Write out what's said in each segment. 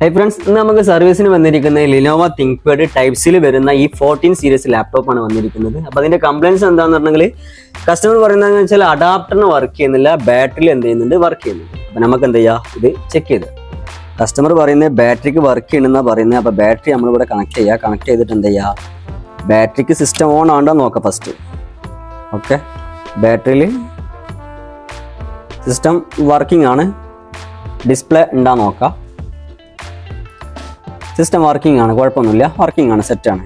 Hi friends ഇന്ന് നമുക്ക് സർവീസിന് വന്നിരിക്കുന്ന ലിനോവ തിങ്ക് പാഡ് ടൈപ്സിൽ വരുന്ന ഈ ഫോർട്ടീൻ സീരീസ് ലാപ്ടോപ്പാണ് വന്നിരിക്കുന്നത്. അപ്പോൾ അതിന്റെ കംപ്ലൈൻസ് എന്താണെന്ന് പറഞ്ഞെങ്കിൽ കസ്റ്റമർ പറയുന്നതെന്ന് വെച്ചാൽ അഡാപ്റ്ററിന് വർക്ക് ചെയ്യുന്നില്ല ബാറ്ററിൽ എന്ത് ചെയ്യുന്നുണ്ട്? വർക്ക് ചെയ്യുന്നുണ്ട്. അപ്പോൾ നമുക്ക് എന്ത് ചെയ്യാം? ഇത് ചെക്ക് ചെയ്ത്. കസ്റ്റമർ പറയുന്നത് ബാറ്ററിക്ക് വർക്ക് ചെയ്യണമെന്നാണ് പറയുന്നത്. അപ്പോൾ ബാറ്ററി നമ്മളിവിടെ കണക്ട് ചെയ്യുക കണക്ട് ചെയ്തിട്ട് എന്ത് ചെയ്യുക ബാറ്ററിക്ക് സിസ്റ്റം ഓൺ ആണ്ടോ നോക്കാം ഫസ്റ്റ് ഓക്കെ ബാറ്ററിയിൽ സിസ്റ്റം വർക്കിംഗ് ആണ്. ഡിസ്പ്ലേ ഉണ്ടാ നോക്കാം. സിസ്റ്റം വർക്കിംഗ് ആണ് കുഴപ്പമൊന്നുമില്ല. വർക്കിംഗ് ആണ് സെറ്റാണ്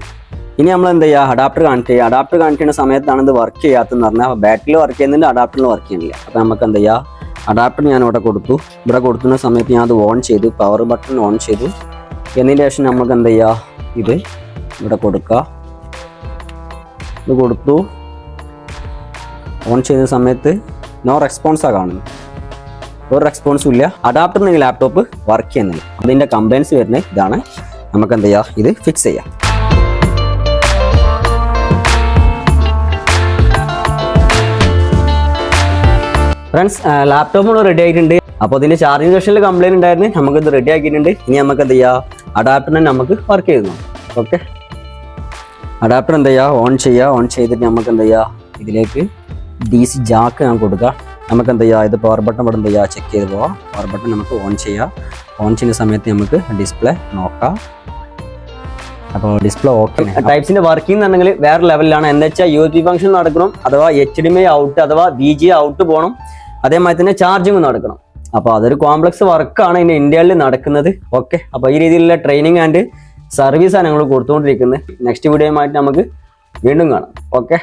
ഇനി നമ്മൾ എന്ത് ചെയ്യുക? അഡാപ്റ്റർ കണക്ട് ചെയ്യുക. അഡാപ്റ്റർ കണക്ട് ചെയ്യുന്ന സമയത്താണ് ഇത് വർക്ക് ചെയ്യാത്തതെന്ന് പറഞ്ഞാൽ ബാറ്ററിയിൽ വർക്ക് ചെയ്യുന്നുണ്ട് അഡാപ്റ്ററിൽ വർക്ക് ചെയ്യുന്നില്ല. അപ്പോൾ നമുക്ക് എന്ത് ചെയ്യുക അഡാപ്റ്റർ ഞാൻ ഇവിടെ കൊടുത്തു. ഇവിടെ കൊടുക്കുന്ന സമയത്ത് ഞാൻ അത് ഓൺ ചെയ്തു. പവർ ബട്ടൺ ഓൺ ചെയ്തു. എന്നതിന് ശേഷം നമുക്ക് എന്ത് ചെയ്യുക ഇത് ഇവിടെ കൊടുക്കുക. ഇത് കൊടുത്തു. ഓൺ ചെയ്യുന്ന സമയത്ത് നോ റെസ്പോൺസാണ് കാണുന്നത്. ഒരു റെസ്പോൺസും ഇല്ല. അഡാപ്റ്റർ നിങ്ങൾ ലാപ്ടോപ്പ് വർക്ക് ചെയ്യുന്നില്ല. അതിന്റെ കംപ്ലൈൻസ് വരുന്ന ഇതാണ്. നമുക്ക് എന്ത് ചെയ്യാം? ഇത് ഫിക്സ് ചെയ്യാം. ഫ്രണ്ട്സ് ലാപ്ടോപ്പ് നമ്മൾ റെഡി ആയിട്ടുണ്ട്. അപ്പോൾ ഇതിന്റെ ചാർജിങ് സെഷനിൽ കംപ്ലൈന്റ് ഉണ്ടായിരുന്നു. നമുക്ക് ഇത് റെഡി ആക്കിയിട്ടുണ്ട്. ഇനി നമുക്ക് എന്ത് ചെയ്യാം? അഡാപ്റ്ററിനെ നമുക്ക് വർക്ക് ചെയ്യുന്നു ഓക്കെ അഡാപ്റ്റർ എന്ത് ചെയ്യുക ഓൺ ചെയ്യുക ഓൺ ചെയ്തിട്ട് നമുക്ക് എന്ത് ചെയ്യുക ഇതിലേക്ക് ഡി സി ജാക്ക് ഞാൻ കൊടുക്കുക നമുക്ക് എന്ത് ചെയ്യുക ഇത് പവർ ബട്ടൺ ഇവിടെ എന്ത് ചെയ്യുക ചെക്ക് ചെയ്ത്? പോവാം പവർ ബട്ടൺ നമുക്ക് ഓൺ ചെയ്യാം. ഓൺ ചെയ്യുന്ന സമയത്ത് നമുക്ക് ഡിസ്പ്ലേ നോക്കാം. അപ്പോൾ ഡിസ്പ്ലേ ഓക്കെ ടൈപ്സിന്റെ വർക്കിംഗ് എന്നുണ്ടെങ്കിൽ വേറെ ലെവലിലാണ് എന്താ വെച്ചാൽ യു പി ഫംഗ്ഷൻ നടക്കണം അഥവാ എച്ച് ഡി ഐ ഔട്ട് അഥവാ വി ജി ഔട്ട് പോകണം അതേമാതിരി തന്നെ ചാർജിങ് നടക്കണം. അപ്പോൾ അതൊരു കോംപ്ലക്സ് വർക്കാണ് ഇനി ഇന്ത്യയിൽ നടക്കുന്നത്. ഓക്കെ അപ്പോൾ ഈ രീതിയിലുള്ള ട്രെയിനിങ് ആൻഡ് സർവീസാണ് ഞങ്ങൾ കൊടുത്തുകൊണ്ടിരിക്കുന്നത്. നെക്സ്റ്റ് വീഡിയോയുമായിട്ട് നമുക്ക് വീണ്ടും കാണാം. ഓക്കെ